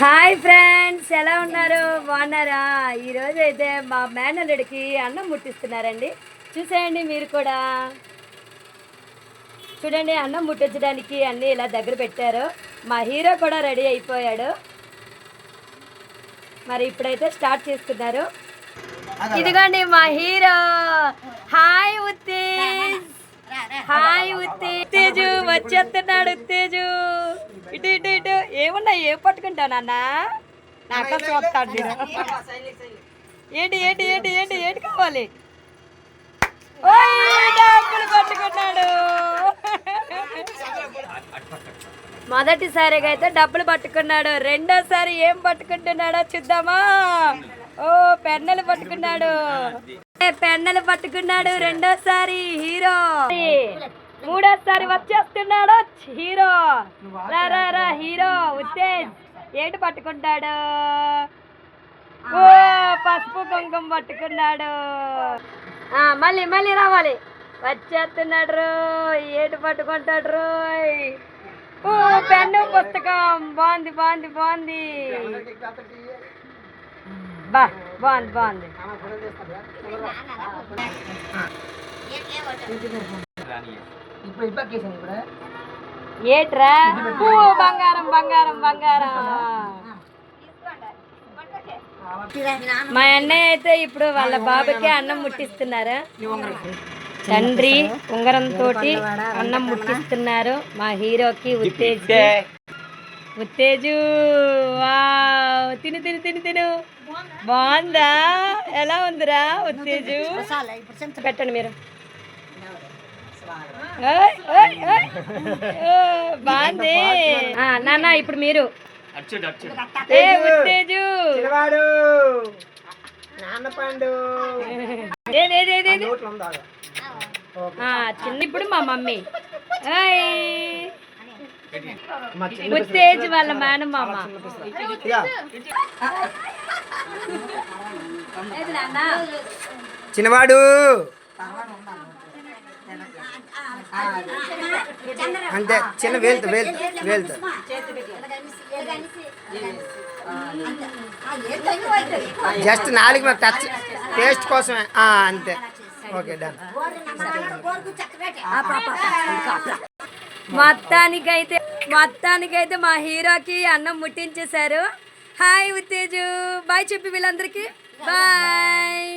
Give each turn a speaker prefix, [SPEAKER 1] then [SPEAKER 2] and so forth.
[SPEAKER 1] Hi friends ఎలా ఉన్నారు? బాగున్నారా? ఈరోజు అయితే మా మేనల్లుడికి అన్నం ముట్టిస్తున్నారండి. చూసేయండి మీరు కూడా. చూడండి అన్నం ముట్టించడానికి అన్నీ ఇలా దగ్గర పెట్టారు. మా హీరో కూడా రెడీ అయిపోయాడు. మరి ఇప్పుడైతే స్టార్ట్ చేస్తున్నారు. ఇదిగోండి మా hero. Hi Uttej. Hi Uttej. వచ్చేస్తున్నాడు ఉత్తేజు. ఇటు ఇటు ఏమున్నా ఏం పట్టుకుంటావు నాన్న? నాకు చూస్తాడు నేను. ఏంటి ఏంటి ఏంటి ఏంటి ఏంటి కావాలి? డబ్బులు పట్టుకున్నాడు మొదటిసారిగా అయితే డబ్బులు పట్టుకున్నాడు. రెండోసారి ఏం పట్టుకుంటున్నాడో చూద్దామా? ఓ పెన్నెలు పట్టుకున్నాడు. పెన్నెలు పట్టుకున్నాడు రెండోసారి హీరో. మూడోసారి వచ్చేస్తున్నాడు హీరో. రా హీరో. ఏంటి పట్టుకుంటాడు? ఓ పసుపు కుంకుమ పట్టుకున్నాడు. ఆ, మళ్ళీ మళ్ళీ రావాలి. వచ్చేస్తున్నాడు రోయ్. ఏటు పట్టుకుంటాడు రోయ్? ఓ పెన్ను పుస్తకం. బాగుంది బాగుంది బాగుంది. బా బాగుంది బాగుంది.
[SPEAKER 2] ఇప్పుడు ఇప్పుడు.
[SPEAKER 1] ఏట్రా? ఓ బంగారం బంగారం బంగారం. మా అన్నయ్య అయితే ఇప్పుడు వాళ్ళ బాబుకి అన్నం ముట్టిస్తున్నారు? తండ్రి ఉంగరం తోటి అన్నం ముట్టిస్తున్నారు మా హీరోకి ఉత్తేజ్. ఉత్తేజు వావ్. తిను తిను తిను తిను. బాగుందా? ఎలా ఉందిరా ఉత్తేజు? పెట్టండి మీరు. బాగుంది. ఆ, నాన్న ఇప్పుడు మీరు. ఏ ఉత్తేజు. చిన్న ఇప్పుడు మా మమ్మీ. ఉత్తేజ్ వాళ్ళ మేనమామ. ఏది నాన్న?
[SPEAKER 2] చిన్నవాడు. అంతే చిన్న వేలుతో వేలుతో వేలుతో. జస్ట్ నాలుగు మీద టచ్ టేస్ట్ కోసమే. అంతే. Okay done.
[SPEAKER 1] మొత్తానికైతే మొత్తానికైతే మా హీరోకి అన్నం ముట్టించేశారు. హాయ్ ఉత్తేజు. బాయ్ చెప్పి వీళ్ళందరికీ. బాయ్.